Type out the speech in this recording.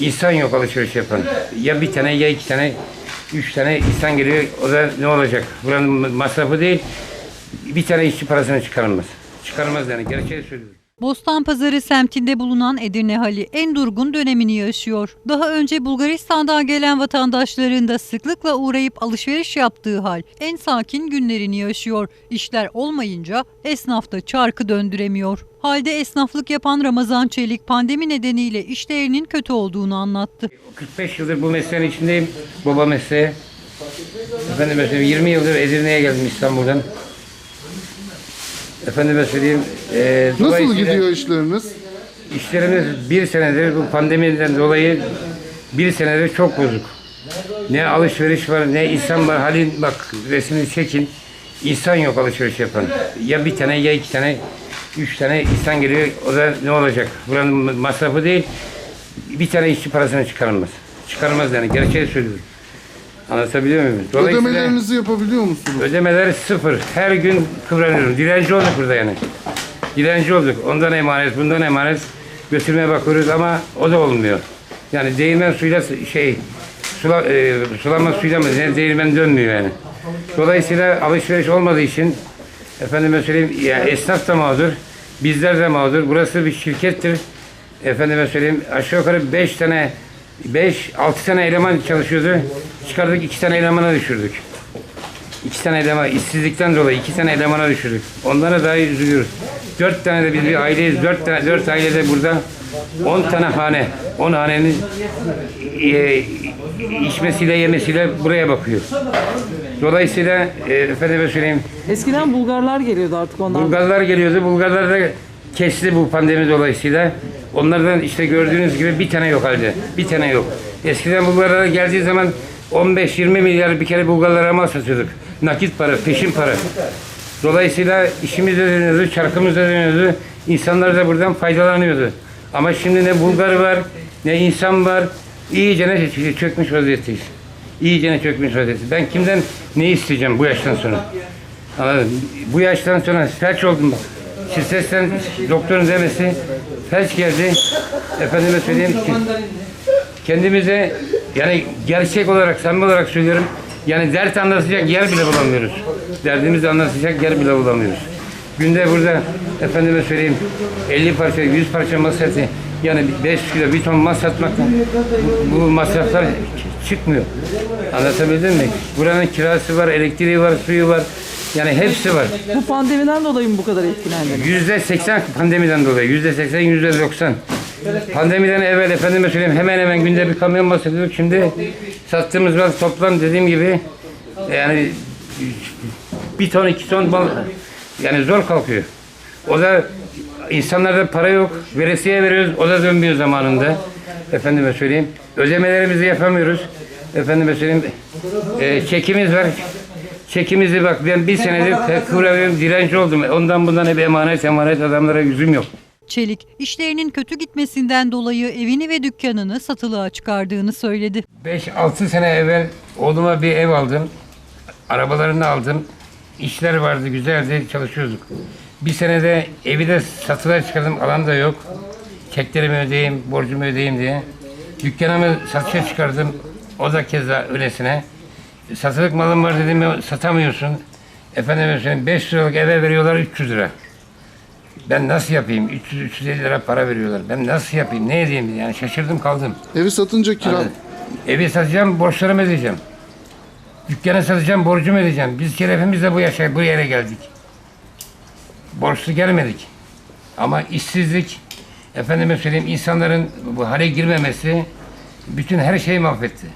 İnsan yok alışveriş yapan. Ya bir tane ya iki tane, üç tane insan geliyor. O da ne olacak? Buranın masrafı değil. Bir tane işçi parasını çıkarılmaz. Çıkarılmaz yani. Gerçeği söylüyorum. Bostanpazarı semtinde bulunan Edirne Hali en durgun dönemini yaşıyor. Daha önce Bulgaristan'dan gelen vatandaşların da sıklıkla uğrayıp alışveriş yaptığı hal en sakin günlerini yaşıyor. İşler olmayınca esnaf da çarkı döndüremiyor. Halde esnaflık yapan Ramazan Çelik pandemi nedeniyle işlerinin kötü olduğunu anlattı. 45 yıldır bu mesleğin içindeyim. Baba mesleği. Efendim söyleyeyim 20 yıldır Edirne'ye geldim İstanbul'dan. Efendime söyleyeyim. E, Nasıl dolayısıyla gidiyor işleriniz? İşlerimiz bir senedir bu pandemiden dolayı bir senedir çok bozuk. Ne alışveriş var ne insan var. Halin bak resmini çekin. İnsan yok alışveriş yapan. Ya bir tane ya iki tane, üç tane insan geliyor. O da ne olacak? Buranın masrafı değil. Bir tane işçi parasını çıkarılmaz. Çıkarılmaz yani. Gerçeği söylüyorum. Anlatabiliyor muyum? Dolayısıyla- Ödemelerinizi yapabiliyor musunuz? Ödemeler sıfır. Her gün kıvranıyorum. Dilenci olduk burada yani. Dilenci olduk. Ondan emanet, bundan emanet. Götürmeye bakıyoruz ama o da olmuyor. Yani değirmen suyla şey, sula, e, sulama suyla mı? Yani değirmen dönmüyor yani. Dolayısıyla alışveriş olmadığı için efendime söyleyeyim ya esnaf da mağdur, bizler de mağdur. Burası bir şirkettir. Efendime söyleyeyim aşağı yukarı 5 tane 5 6 tane eleman çalışıyordu. Çıkardık 2 tane elemana düşürdük. İki tane eleman, işsizlikten dolayı iki tane elemana düşürdük. Onlara dahi üzülüyoruz. Dört tane de biz bir aileyiz. Dört tane, dört aile de burada. On tane hane. On hanenin e, içmesiyle yemesiyle buraya bakıyor. Dolayısıyla e, efendime söyleyeyim Eskiden Bulgarlar geliyordu artık onlar. Bulgarlar geliyordu. Bulgarlar da kesti bu pandemi dolayısıyla. Onlardan işte gördüğünüz gibi bir tane yok halde. Bir tane yok. Eskiden Bulgarlara geldiği zaman 15-20 milyar bir kere Bulgarlara mal satıyorduk. Nakit para, peşin para. Dolayısıyla işimiz de dönüyordu, çarkımız da dönüyordu. İnsanlar da buradan faydalanıyordu. Ama şimdi ne Bulgar var, ne insan var. İyice ne çökmüş vaziyetteyiz. İyice ne çökmüş vaziyetteyiz. Ben kimden ne isteyeceğim bu yaştan sonra? Anladın? Bu yaştan sonra felç oldum bak. Stresten doktorun demesi felç geldi. Efendime söyleyeyim ki kendimize yani gerçek olarak samimi olarak söylüyorum. Yani dert anlatacak yer bile bulamıyoruz. Derdimizi anlatacak yer bile bulamıyoruz. Günde burada efendime söyleyeyim 50 parça, 100 parça seti yani 5 kilo, bir ton mal satmaktan bu, bu masraflar çıkmıyor. Anlatabildim mi? Buranın kirası var, elektriği var, suyu var. Yani hepsi var. Bu pandemiden dolayı mı bu kadar etkilendiniz? Yüzde seksen pandemiden dolayı. Yüzde seksen, yüzde doksan. Pandemiden evvel efendime söyleyeyim hemen hemen günde bir kamyon bahsediyorduk. Şimdi sattığımız mal toplam dediğim gibi yani bir ton iki ton mal yani zor kalkıyor. O da insanlarda para yok. Veresiye veriyoruz. O da dönmüyor zamanında. Efendime söyleyeyim. Ödemelerimizi yapamıyoruz. Efendime söyleyeyim. E, çekimiz var. Çekimizi bak ben bir senedir kıvranıyorum, direnci oldum. Ondan bundan hep emanet emanet adamlara yüzüm yok. Çelik, işlerinin kötü gitmesinden dolayı evini ve dükkanını satılığa çıkardığını söyledi. 5-6 sene evvel oğluma bir ev aldım. Arabalarını aldım. İşler vardı, güzeldi, çalışıyorduk. Bir senede evi de satılığa çıkardım, alan da yok. Çeklerimi ödeyeyim, borcumu ödeyeyim diye. Dükkanımı satışa çıkardım. O da keza öylesine. Satılık malım var dedim, satamıyorsun. Efendim söyleyeyim 5 liralık eve veriyorlar 300 lira. Ben nasıl yapayım? 300-350 lira para veriyorlar. Ben nasıl yapayım? Ne edeyim? Yani şaşırdım kaldım. Evi satınca kira... Anladın? Evi satacağım, borçlarımı ödeyeceğim. Dükkanı satacağım, borcumu ödeyeceğim. Biz şerefimizle bu yaşa, bu yere geldik. Borçlu gelmedik. Ama işsizlik, efendime söyleyeyim insanların bu hale girmemesi bütün her şeyi mahvetti.